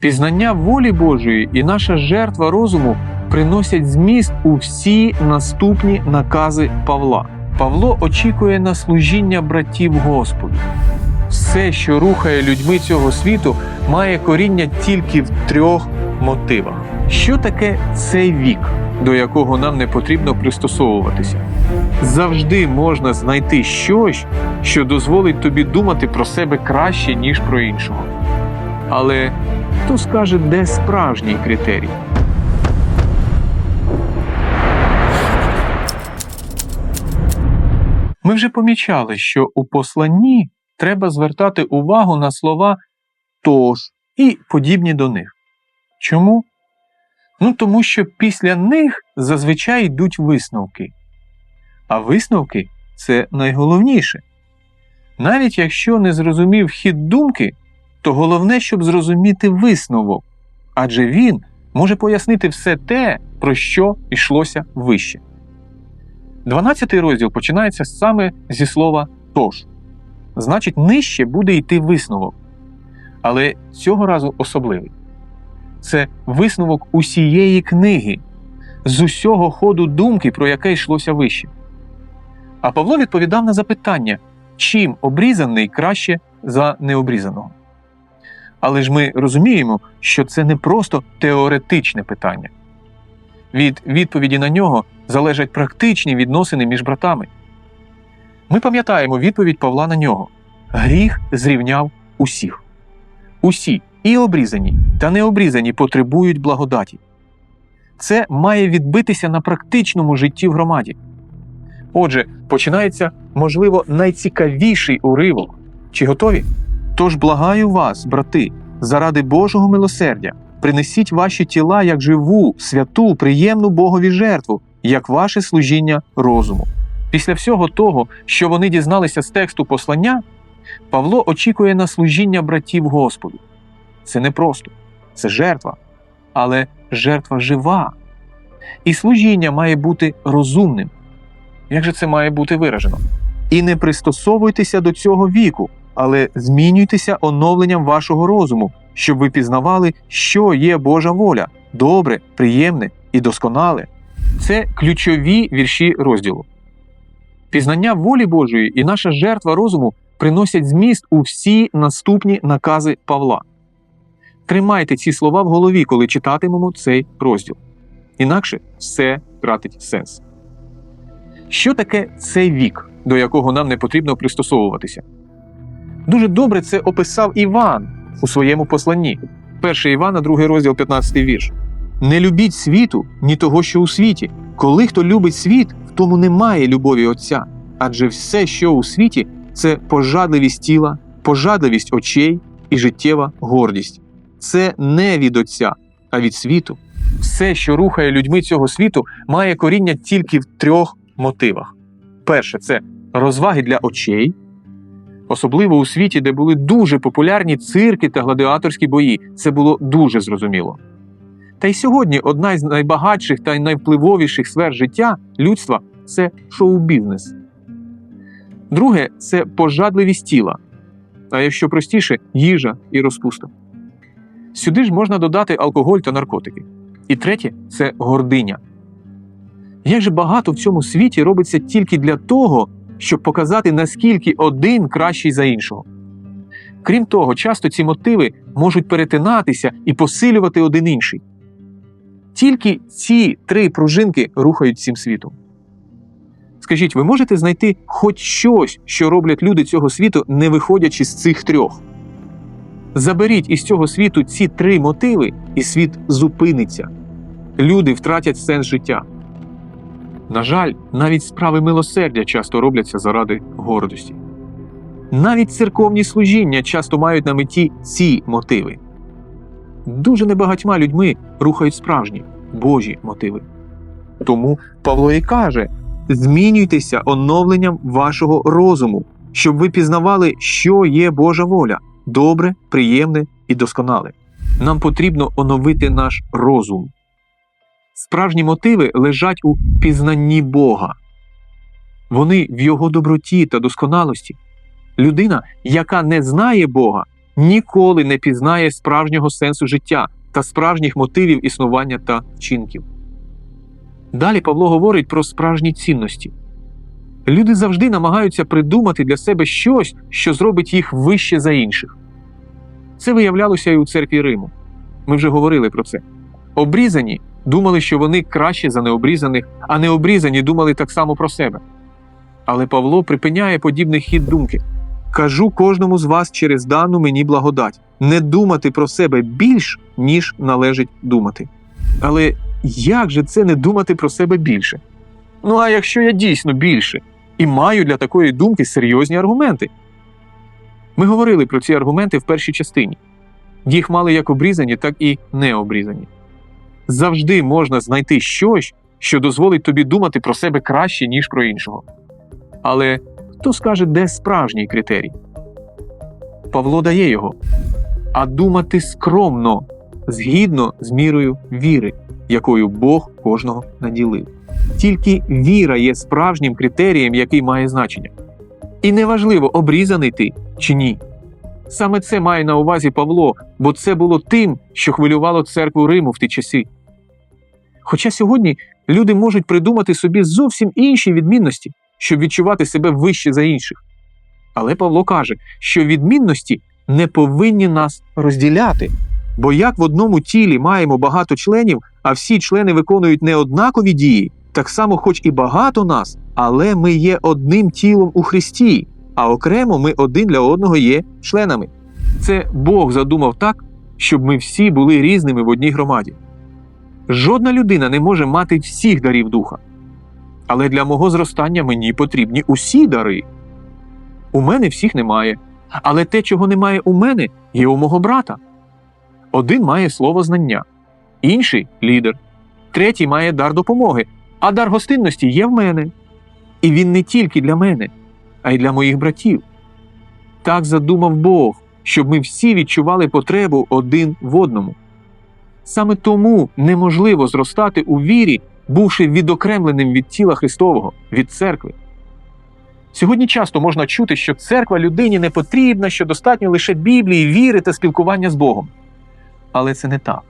Пізнання волі Божої і наша жертва розуму приносять зміст у всі наступні накази Павла. Павло очікує на служіння братів Господу. Все, що рухає людьми цього світу, має коріння тільки в трьох мотивах. Що таке цей вік, до якого нам не потрібно пристосовуватися? Завжди можна знайти щось, що дозволить тобі думати про себе краще, ніж про іншого. Але хто скаже, де справжній критерій? Ми вже помічали, що у посланні треба звертати увагу на слова тож і подібні до них. Чому? Ну тому що після них зазвичай йдуть висновки. А висновки це найголовніше. Навіть якщо не зрозумів хід думки, то головне, щоб зрозуміти висновок, адже він може пояснити все те, про що йшлося вище. 12 розділ починається саме зі слова тож. Значить, нижче буде йти висновок. Але цього разу особливий. Це висновок усієї книги, з усього ходу думки, про яке йшлося вище. А Павло відповідав на запитання, чим обрізаний краще за необрізаного. Але ж ми розуміємо, що це не просто теоретичне питання. Від відповіді на нього залежать практичні відносини між братами. Ми пам'ятаємо відповідь Павла на нього: гріх зрівняв усіх. Усі, і обрізані, та необрізані, потребують благодаті. Це має відбитися на практичному житті в громаді. Отже, починається, можливо, найцікавіший уривок. Чи готові? Тож благаю вас, брати, заради Божого милосердя, принесіть ваші тіла як живу, святу, приємну Богові жертву, як ваше служіння розуму. Після всього того, що вони дізналися з тексту послання, Павло очікує на служіння братів Господу. Це не просто, це жертва, але жертва жива. І служіння має бути розумним. Як же це має бути виражено? І не пристосовуйтеся до цього віку, але змінюйтеся оновленням вашого розуму, щоб ви пізнавали, що є Божа воля, добре, приємне і досконале. Це ключові вірші розділу. Пізнання волі Божої і наша жертва розуму приносять зміст у всі наступні накази Павла. Тримайте ці слова в голові, коли читатимемо цей розділ. Інакше все втратить сенс. Що таке цей вік, до якого нам не потрібно пристосовуватися? Дуже добре це описав Іван у своєму посланні. 1 Івана, 2 розділ, 15 вірш. Не любіть світу, ні того, що у світі. Коли хто любить світ, в тому немає любові Отця. Адже все, що у світі, це пожадливість тіла, пожадливість очей і життєва гордість. Це не від Отця, а від світу. Все, що рухає людьми цього світу, має коріння тільки в трьох мотивах: перше це розваги для очей, особливо у світі, де були дуже популярні цирки та гладіаторські бої. Це було дуже зрозуміло. Та й сьогодні одна з найбагатших та найвпливовіших сфер життя людства це шоу-бізнес. Друге це пожадливість тіла, а якщо простіше, їжа і розпуста. Сюди ж можна додати алкоголь та наркотики. І третє це гординя. Як же багато в цьому світі робиться тільки для того, щоб показати, наскільки один кращий за іншого. Крім того, часто ці мотиви можуть перетинатися і посилювати один інший. Тільки ці три пружинки рухають цим світом. Скажіть, ви можете знайти хоч щось, що роблять люди цього світу, не виходячи з цих трьох? Заберіть із цього світу ці три мотиви, і світ зупиниться. Люди втратять сенс життя. На жаль, навіть справи милосердя часто робляться заради гордості. Навіть церковні служіння часто мають на меті ці мотиви. Дуже небагатьма людьми рухають справжні Божі мотиви. Тому Павло і каже: змінюйтеся оновленням вашого розуму, щоб ви пізнавали, що є Божа воля добре, приємне і досконале. Нам потрібно оновити наш розум. Справжні мотиви лежать у пізнанні Бога. Вони в його доброті та досконалості. Людина, яка не знає Бога, ніколи не пізнає справжнього сенсу життя та справжніх мотивів існування та вчинків. Далі Павло говорить про справжні цінності. Люди завжди намагаються придумати для себе щось, що зробить їх вище за інших. Це виявлялося і у церкві Риму. Ми вже говорили про це. Обрізані думали, що вони краще за необрізаних, а необрізані думали так само про себе. Але Павло припиняє подібний хід думки. Кажу кожному з вас через дану мені благодать не думати про себе більш, ніж належить думати. Але як же це не думати про себе більше? Ну а якщо я дійсно більше і маю для такої думки серйозні аргументи? Ми говорили про ці аргументи в першій частині. Їх мали як обрізані, так і необрізані. Завжди можна знайти щось, що дозволить тобі думати про себе краще, ніж про іншого. Але хто скаже, де справжній критерій? Павло дає його. А думати скромно, згідно з мірою віри, якою Бог кожного наділив. Тільки віра є справжнім критерієм, який має значення. І неважливо, обрізаний ти чи ні. Саме це має на увазі Павло, бо це було тим, що хвилювало церкву Риму в ті часи. Хоча сьогодні люди можуть придумати собі зовсім інші відмінності, щоб відчувати себе вище за інших. Але Павло каже, що відмінності не повинні нас розділяти. Бо як в одному тілі маємо багато членів, а всі члени виконують неоднакові дії, так само, хоч і багато нас, але ми є одним тілом у Христі, а окремо ми один для одного є членами. Це Бог задумав так, щоб ми всі були різними в одній громаді. Жодна людина не може мати всіх дарів духа. Але для мого зростання мені потрібні усі дари. У мене всіх немає, але те, чого немає у мене, є у мого брата. Один має слово знання, інший лідер, третій має дар допомоги, а дар гостинності є в мене. І він не тільки для мене, а й для моїх братів. Так задумав Бог, щоб ми всі відчували потребу один в одному. Саме тому неможливо зростати у вірі, бувши відокремленим від тіла Христового, від церкви. Сьогодні часто можна чути, що церква людині не потрібна, що достатньо лише Біблії, віри та спілкування з Богом. Але це не так.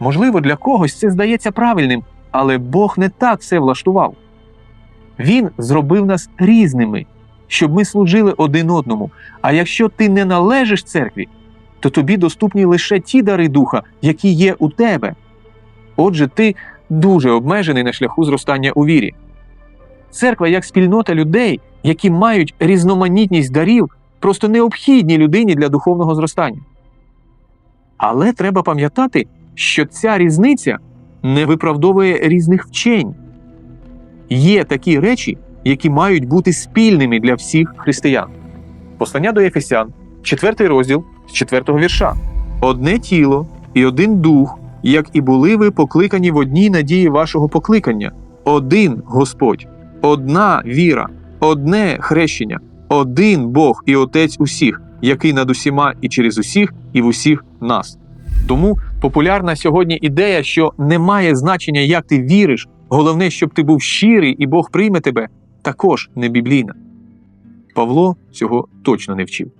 Можливо, для когось це здається правильним, але Бог не так все влаштував. Він зробив нас різними, щоб ми служили один одному. А якщо ти не належиш церкві, то тобі доступні лише ті дари духа, які є у тебе. Отже, ти дуже обмежений на шляху зростання у вірі. Церква як спільнота людей, які мають різноманітність дарів, просто необхідні людині для духовного зростання. Але треба пам'ятати, що ця різниця не виправдовує різних вчень. Є такі речі, які мають бути спільними для всіх християн. Послання до Ефесян, 4 розділ з 4 вірша. Одне тіло і один дух, як і були ви покликані в одній надії вашого покликання, один Господь, одна віра, одне хрещення, один Бог і Отець усіх, який над усіма і через усіх, і в усіх нас. Тому популярна сьогодні ідея, що не має значення, як ти віриш, головне, щоб ти був щирий і Бог прийме тебе, також не біблійна. Павло цього точно не вчив.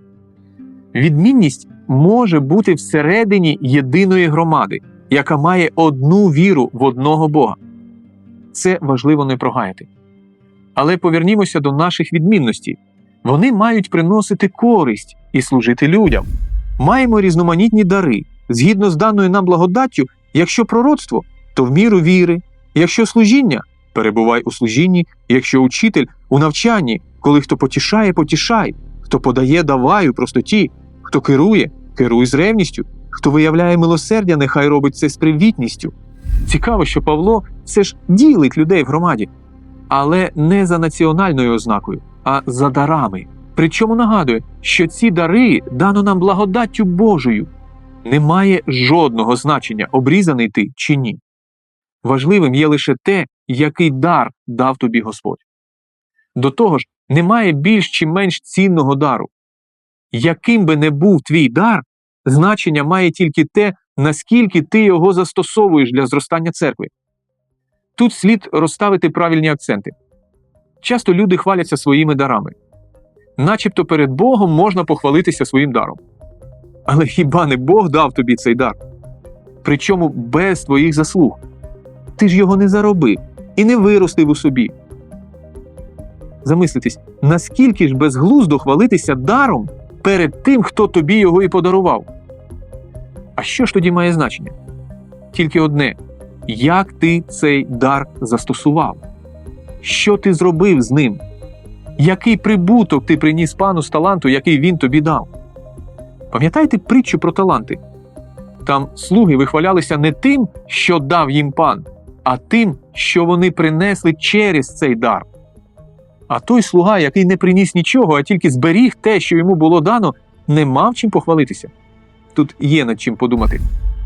Відмінність може бути всередині єдиної громади, яка має одну віру в одного Бога. Це важливо не прогаяти. Але повернімося до наших відмінностей. Вони мають приносити користь і служити людям. Маємо різноманітні дари. Згідно з даною нам благодаттю, якщо пророцтво, то в міру віри, якщо служіння, перебувай у служінні, якщо учитель у навчанні, коли хто потішає, потішай, хто подає, давай у простоті, хто керує, керуй з ревністю, хто виявляє милосердя, нехай робить це з привітністю. Цікаво, що Павло все ж ділить людей в громаді, але не за національною ознакою, а за дарами. Причому нагадує, що ці дари дано нам благодаттю Божою. Немає жодного значення, обрізаний ти чи ні. Важливим є лише те, який дар дав тобі Господь. До того ж, немає більш чи менш цінного дару. Яким би не був твій дар, значення має тільки те, наскільки ти його застосовуєш для зростання церкви. Тут слід розставити правильні акценти. Часто люди хваляться своїми дарами, начебто перед Богом можна похвалитися своїм даром. Але хіба не Бог дав тобі цей дар? Причому без твоїх заслуг. Ти ж його не заробив і не виростив у собі. Замислитись, наскільки ж безглуздо хвалитися даром перед тим, хто тобі його і подарував. А що ж тоді має значення? Тільки одне: як ти цей дар застосував? Що ти зробив з ним? Який прибуток ти приніс пану з таланту, який він тобі дав? Пам'ятаєте притчу про таланти? Там слуги вихвалялися не тим, що дав їм пан, а тим, що вони принесли через цей дар. А той слуга, який не приніс нічого, а тільки зберіг те, що йому було дано, не мав чим похвалитися. Тут є над чим подумати.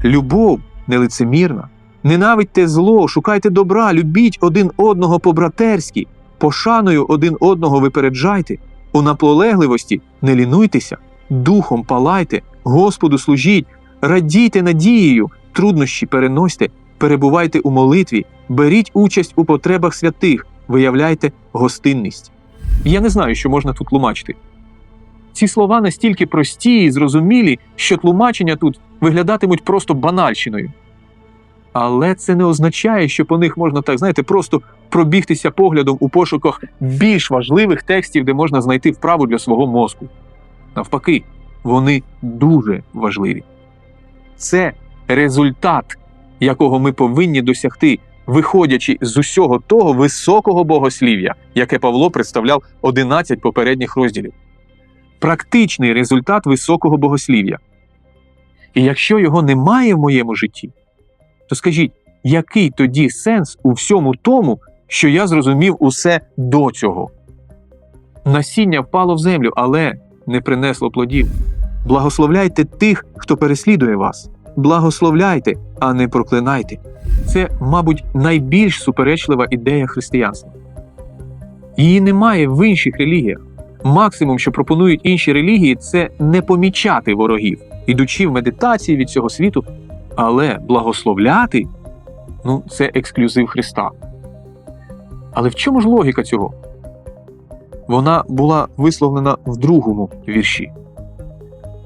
Любов нелицемірна. Ненавидьте зло, шукайте добра, любіть один одного по-братерськи, пошаною один одного випереджайте, у наполегливості не лінуйтеся, духом палайте, Господу служіть, радійте надією, труднощі переносьте, перебувайте у молитві, беріть участь у потребах святих, виявляйте гостинність. Я не знаю, що можна тут тлумачити. Ці слова настільки прості і зрозумілі, що тлумачення тут виглядатимуть просто банальщиною. Але це не означає, що по них можна так, знаєте, просто пробігтися поглядом у пошуках більш важливих текстів, де можна знайти вправу для свого мозку. Навпаки, вони дуже важливі. Це результат, якого ми повинні досягти, виходячи з усього того високого богослів'я, яке Павло представляв 11 попередніх розділів. Практичний результат високого богослів'я. І якщо його немає в моєму житті, то скажіть, який тоді сенс у всьому тому, що я зрозумів усе до цього? Насіння впало в землю, але не принесло плодів. Благословляйте тих, хто переслідує вас. Благословляйте, а не проклинайте. Це, мабуть, найбільш суперечлива ідея християнства. Її немає в інших релігіях. Максимум, що пропонують інші релігії, це не помічати ворогів, ідучи в медитації від цього світу, але благословляти ну, це ексклюзив Христа. Але в чому ж логіка цього? Вона була висловлена в другому вірші.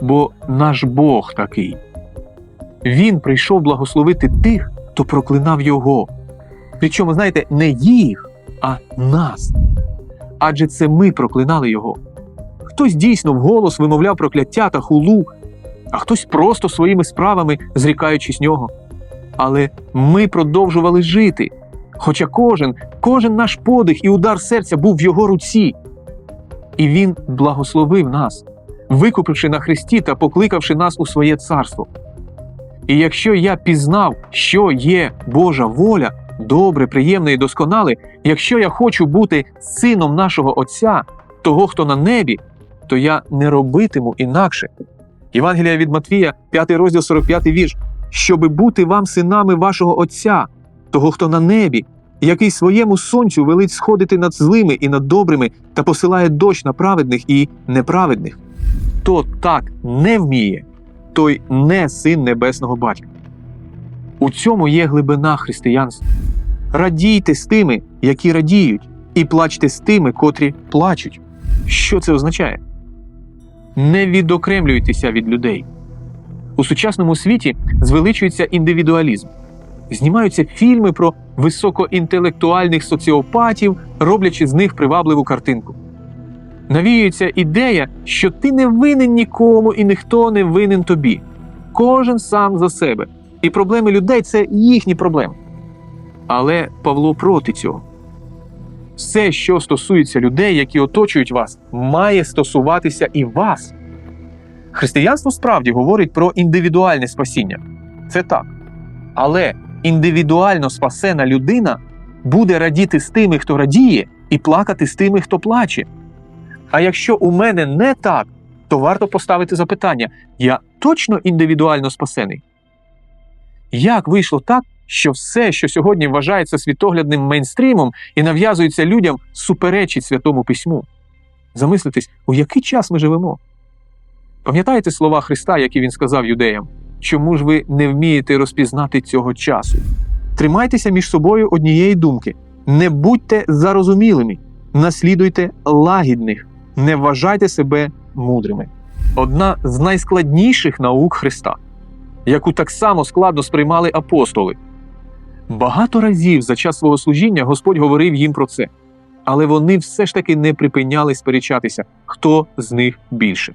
Бо наш Бог такий. Він прийшов благословити тих, хто проклинав Його. Причому, знаєте, не їх, а нас. Адже це ми проклинали Його. Хтось дійсно вголос вимовляв прокляття та хулу, а хтось просто своїми справами зрікаючись нього. Але ми продовжували жити. Хоча кожен, кожен наш подих і удар серця був в його руці. І він благословив нас, викупивши на Христі та покликавши нас у своє царство. І якщо я пізнав, що є Божа воля, добре, приємне і досконале, якщо я хочу бути сином нашого Отця, того, хто на небі, то я не робитиму інакше. Євангелія від Матвія, 5 розділ 45 вірш, щоби бути вам синами вашого Отця, того, хто на небі, який своєму сонцю велить сходити над злими і над добрими та посилає дощ на праведних і неправедних. Хто так не вміє, той не син небесного батька. У цьому є глибина християнства. Радійте з тими, які радіють, і плачте з тими, котрі плачуть. Що це означає? Не відокремлюйтеся від людей. У сучасному світі звеличується індивідуалізм. Знімаються фільми про високоінтелектуальних соціопатів, роблячи з них привабливу картинку. Навіюється ідея, що ти не винен нікому і ніхто не винен тобі. Кожен сам за себе. І проблеми людей це їхні проблеми. Але Павло проти цього. Все, що стосується людей, які оточують вас, має стосуватися і вас. Християнство справді говорить про індивідуальне спасіння. Це так. Але індивідуально спасена людина буде радіти з тими, хто радіє, і плакати з тими, хто плаче. А якщо у мене не так, то варто поставити запитання: я точно індивідуально спасений? Як вийшло так, що все, що сьогодні вважається світоглядним мейнстрімом і нав'язується людям, суперечить святому письму? Замислитесь, у який час ми живемо? Пам'ятаєте слова Христа, які він сказав юдеям? Чому ж ви не вмієте розпізнати цього часу? Тримайтеся між собою однієї думки, не будьте зарозумілими, наслідуйте лагідних, не вважайте себе мудрими. одна з найскладніших наук Христа, яку так само складно сприймали апостоли. Багато разів за час свого служіння Господь говорив їм про це, але вони все ж таки не припиняли сперечатися, хто з них більше.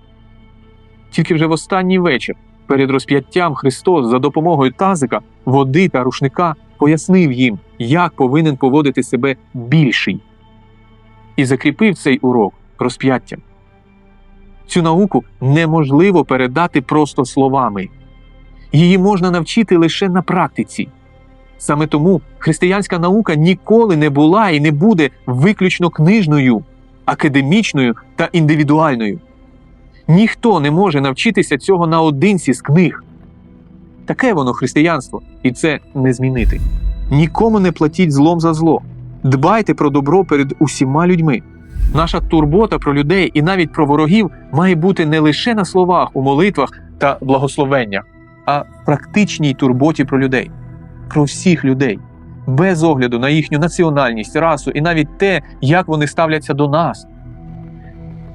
Тільки вже в останній вечір, перед розп'яттям, Христос за допомогою тазика, води та рушника пояснив їм, як повинен поводити себе більший, і закріпив цей урок розп'яттям. Цю науку неможливо передати просто словами, її можна навчити лише на практиці. Саме тому християнська наука ніколи не була і не буде виключно книжною, академічною та індивідуальною. Ніхто не може навчитися цього наодинці з книг. Таке воно християнство, і це не змінити. Нікому не платіть злом за зло. Дбайте про добро перед усіма людьми. Наша турбота про людей і навіть про ворогів має бути не лише на словах, у молитвах та благословеннях, а в практичній турботі про людей, про всіх людей, без огляду на їхню національність, расу і навіть те, як вони ставляться до нас.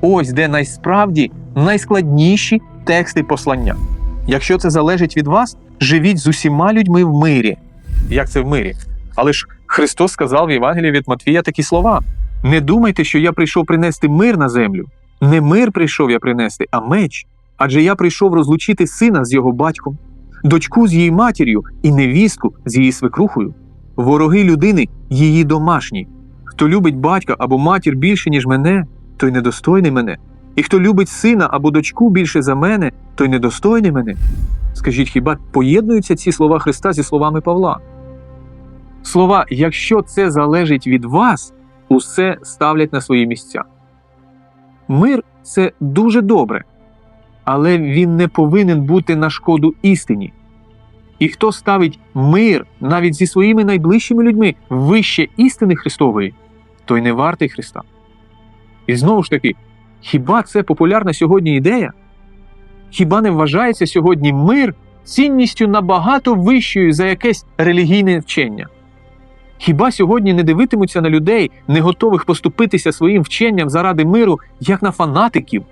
Ось де найсправді найскладніші тексти послання. Якщо це залежить від вас, живіть з усіма людьми в мирі. Як це в мирі? Але ж Христос сказав в Євангелії від Матвія такі слова: не думайте, що я прийшов принести мир на землю. Не мир прийшов я принести, а меч. Адже я прийшов розлучити сина з його батьком, дочку з її матір'ю і невістку з її свекрухою. Вороги людини її домашні. Хто любить батька або матір більше, ніж мене, той недостойний мене. І хто любить сина або дочку більше за мене, той недостойний мене. Скажіть, хіба поєднуються ці слова Христа зі словами Павла? Слова, якщо це залежить від вас, усе ставлять на свої місця. Мир це дуже добре, але він не повинен бути на шкоду істині. І хто ставить мир навіть зі своїми найближчими людьми вище істини Христової, той не вартий Христа. І знову ж таки, хіба це популярна сьогодні ідея? Хіба не вважається сьогодні мир цінністю набагато вищою за якесь релігійне вчення? Хіба сьогодні не дивитимуться на людей, не готових поступитися своїм вченням заради миру, як на фанатиків?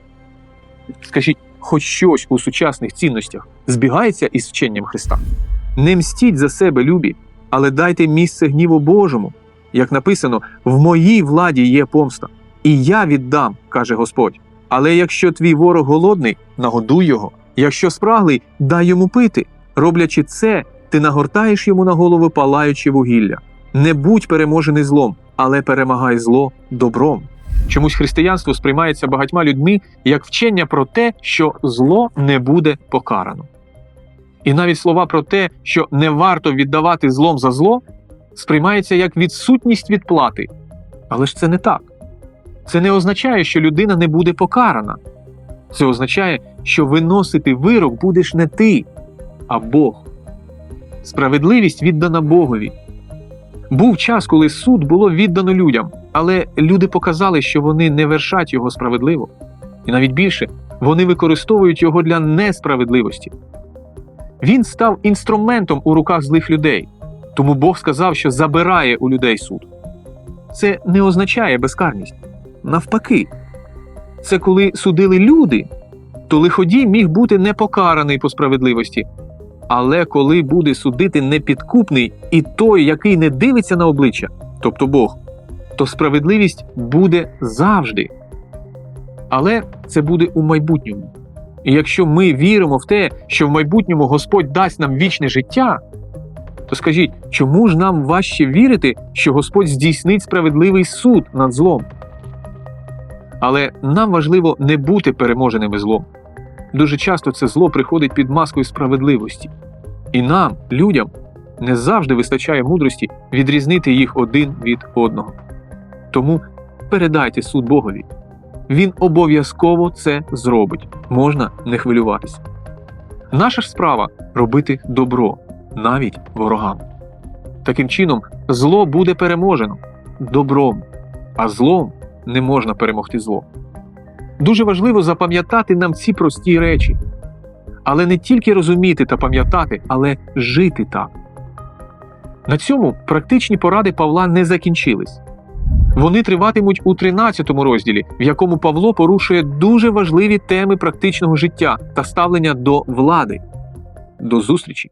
Скажіть, хоч щось у сучасних цінностях збігається із вченням Христа? Не мстіть за себе, любі, але дайте місце гніву Божому. Як написано, в моїй владі є помста, і я віддам, каже Господь. Але якщо твій ворог голодний, нагодуй його. Якщо спраглий, дай йому пити. Роблячи це, ти нагортаєш йому на голову палаючи вугілля. Не будь переможений злом, але перемагай зло добром. Чомусь християнство сприймається багатьма людьми як вчення про те, що зло не буде покарано. І навіть слова про те, що не варто віддавати злом за зло, сприймається як відсутність відплати. Але ж це не так. Це не означає, що людина не буде покарана. Це означає, що виносити вирок будеш не ти, а Бог. Справедливість віддана Богові. Був час, коли суд було віддано людям, але люди показали, що вони не вершать його справедливо. І навіть більше, вони використовують його для несправедливості. Він став інструментом у руках злих людей, тому Бог сказав, що забирає у людей суд. Це не означає безкарність. Навпаки, це коли судили люди, то лиходій міг бути не покараний по справедливості. Але коли буде судити непідкупний і той, який не дивиться на обличчя, тобто Бог, то справедливість буде завжди. Але це буде у майбутньому. І якщо ми віримо в те, що в майбутньому Господь дасть нам вічне життя, то скажіть, чому ж нам важче вірити, що Господь здійснить справедливий суд над злом? Але нам важливо не бути переможеними злом. Дуже часто це зло приходить під маскою справедливості. І нам, людям, не завжди вистачає мудрості відрізнити їх один від одного. Тому передайте суд Богові. Він обов'язково це зробить, можна не хвилюватися. Наша ж справа робити добро, навіть ворогам. Таким чином, зло буде переможено добром, а злом не можна перемогти зло. Дуже важливо запам'ятати нам ці прості речі, але не тільки розуміти та пам'ятати, але жити так. На цьому практичні поради Павла не закінчились. Вони триватимуть у 13 розділі, в якому Павло порушує дуже важливі теми практичного життя та ставлення до влади. До зустрічі!